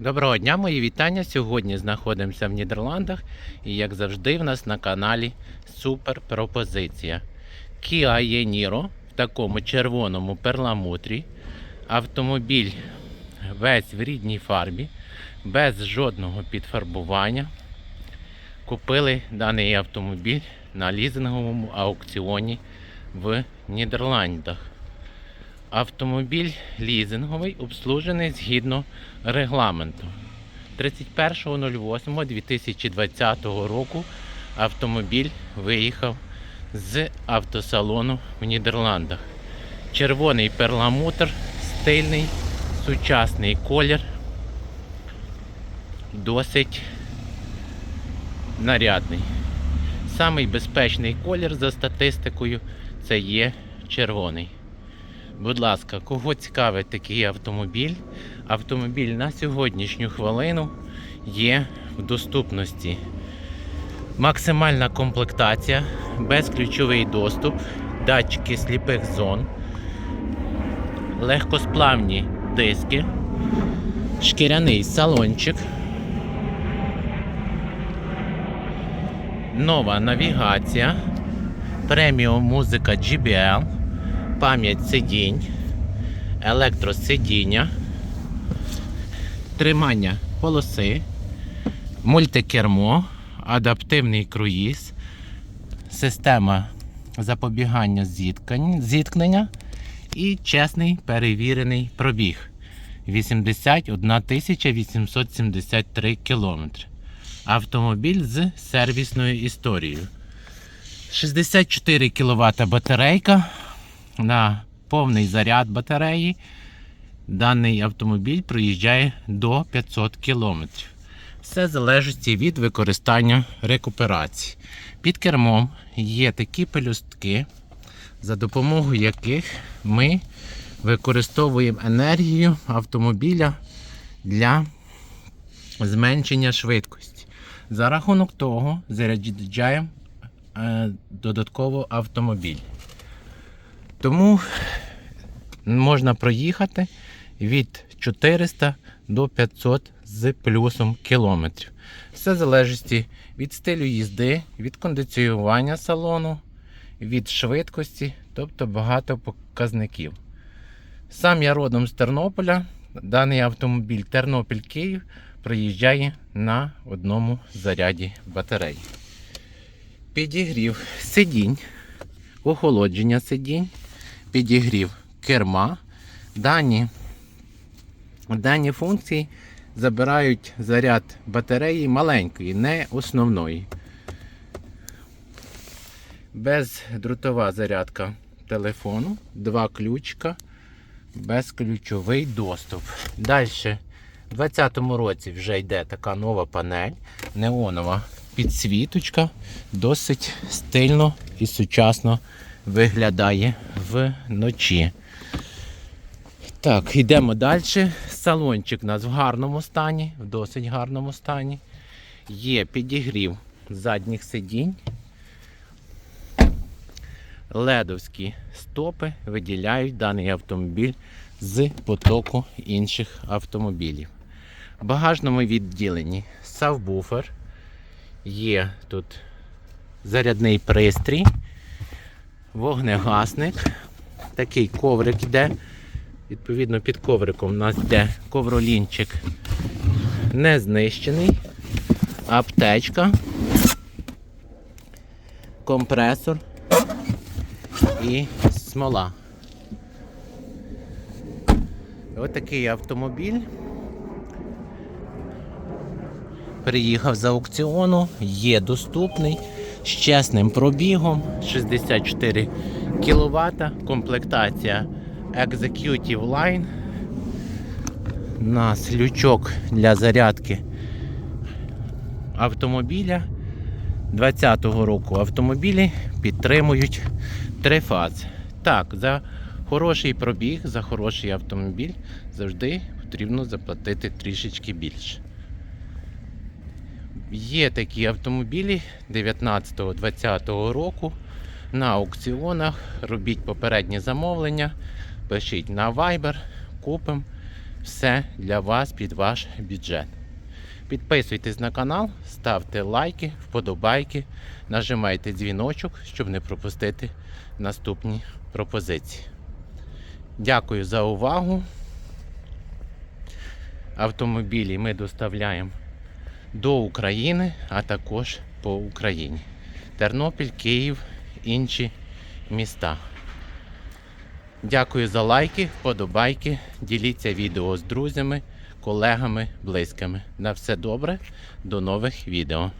Доброго дня, мої вітання. Сьогодні знаходимося в Нідерландах і як завжди в нас на каналі супер пропозиція. Kia e Niro в такому червоному перламутрі. Автомобіль весь в рідній фарбі, без жодного підфарбування. Купили даний автомобіль на лізинговому аукціоні в Нідерландах. Автомобіль лізинговий обслужений згідно регламенту. 31.08.2020 року автомобіль виїхав з автосалону в Нідерландах. Червоний перламутр, стильний, сучасний колір, досить нарядний. Самий безпечний колір за статистикою це є червоний. Будь ласка, кого цікавить такий автомобіль? Автомобіль на сьогоднішню хвилину є в доступності. Максимальна комплектація, безключовий доступ, датчики сліпих зон, легкосплавні диски, шкіряний салончик, нова навігація, преміум музика GBL пам'ять сидінь, електросидіння, тримання полоси, мультикермо, адаптивний круїз, система запобігання зіткнення і чесний перевірений пробіг 81 873 кілометри. Автомобіль з сервісною історією. 64 кВт батарейка на повний заряд батареї даний автомобіль проїжджає до 500 км. Все залежить від використання рекуперації. Під кермом є такі пелюстки, за допомогою яких ми використовуємо енергію автомобіля для зменшення швидкості. За рахунок того заряджаємо е, додатково автомобіль. Тому можна проїхати від 400 до 500 з плюсом кілометрів. Все залежить від стилю їзди, від кондиціювання салону, від швидкості, тобто багато показників. Сам я родом з Тернополя. Даний автомобіль Тернопіль-Київ проїжджає на одному заряді батареї. Підігрів сидінь, охолодження сидінь, підігрів керма. Дані, дані функції забирають заряд батареї маленької, не основної. Бездротова зарядка телефону, два ключка, безключовий доступ. Далі, у 2020 році вже йде така нова панель, неонова підсвіточка, досить стильно і сучасно виглядає вночі. Так, йдемо далі. Салончик у нас в гарному стані, в досить гарному стані. Є підігрів задніх сидінь. Ледовські стопи виділяють даний автомобіль з потоку інших автомобілів. В багажному відділенні сабвуфер. Є тут зарядний пристрій, вогнегасник. Такий коврик йде. Відповідно, під ковриком у нас йде ковролінчик не знищений, аптечка, компресор і смола. Ось такий автомобіль. Приїхав з аукціону, є доступний з чесним пробігом 64 кВт, комплектація Executive Line. У нас лючок для зарядки автомобіля. 2020 року автомобілі підтримують три фази. Так, за хороший пробіг, за хороший автомобіль завжди потрібно заплатити трішечки більше. Є такі автомобілі 19-20 року на аукціонах. Робіть попередні замовлення, пишіть на Viber, купимо. все для вас під ваш бюджет. Підписуйтесь на канал, ставте лайки, вподобайки, нажимайте дзвіночок, щоб не пропустити наступні пропозиції. Дякую за увагу. Автомобілі ми доставляємо до України, а також по Україні. Тернопіль, Київ, інші міста. Дякую за лайки, вподобайки. Діліться відео з друзями, колегами, близькими. На все добре. До нових відео.